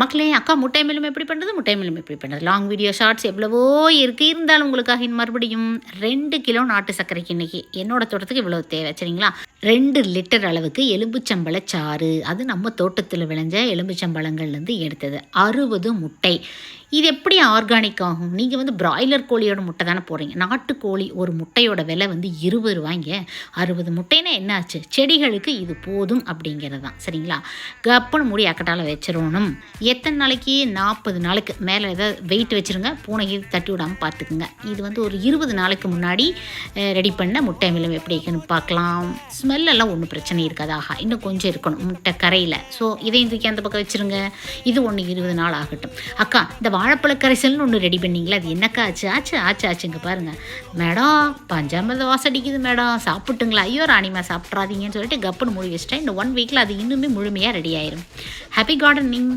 மக்களே அக்கா முட்டை மேலும் எப்படி பண்ணுறது முட்டை மேலும் எப்படி பண்ணுறது லாங் வீடியோ ஷார்ட்ஸ் எவ்வளவோ இருக்குது இருந்தாலும் உங்களுக்காக மறுபடியும் ரெண்டு கிலோ நாட்டு சர்க்கரைக்கு இன்றைக்கி என்னோட தோட்டத்துக்கு இவ்வளோ தேவை சரிங்களா? ரெண்டு லிட்டர் அளவுக்கு எலும்புச்சம்பழ சாறு. அது நம்ம தோட்டத்தில் விளைஞ்ச எலும்புச்சம்பழங்கள்லேருந்து எடுத்தது. அறுபது முட்டை. இது எப்படி ஆர்கானிக் ஆகும்? நீங்கள் வந்து பிராய்லர் கோழியோட முட்டை தானே போடுறீங்க. நாட்டுக்கோழி ஒரு முட்டையோட விலை வந்து இருபது ரூபாய்ங்க. அறுபது முட்டைன்னா என்னாச்சு செடிகளுக்கு இது போதும் அப்படிங்கிறது தான் சரிங்களா? கப்புன்னு மூடி அக்கட்டால வச்சிடணும். எத்தனை நாளைக்கு? நாற்பது நாளைக்கு. மேலே ஏதாவது வெயிட் வச்சுருங்க. பூனைக்கு தட்டி விடாமல் பார்த்துக்குங்க. இது வந்து ஒரு இருபது நாளைக்கு முன்னாடி ரெடி பண்ண முட்டை அமிலம் எப்படி இருக்குன்னு பார்க்கலாம். ஸ்மெல்லெல்லாம் ஒன்றும் பிரச்சனை இருக்காது. ஆஹா இன்னும் கொஞ்சம் இருக்கணும். முட்டை கரையில். ஸோ இதையும் தூக்கி அந்த பக்கம் வச்சுருங்க. இது ஒன்று இருபது நாள் ஆகட்டும். அக்கா இந்த வாழைப்பழ கரைசல்னு ஒன்று ரெடி பண்ணிங்களா? அது என்னக்கா ஆச்சு? ஆச்சு ஆச்சு ஆச்சுங்க பாருங்கள் மேடம் பஞ்சாமிரத வாசம் அடிக்குது மேடம். சாப்பிட்டுங்களா? ஐயோ ராணிமா சாப்பிட்றாதீங்கன்னு சொல்லிட்டு கப்புன்னு மூடி வச்சிட்டேன். இந்த ஒன் வீக்கில் அது இன்னுமே முழுமையாக ரெடி ஆயிரும். Happy gardening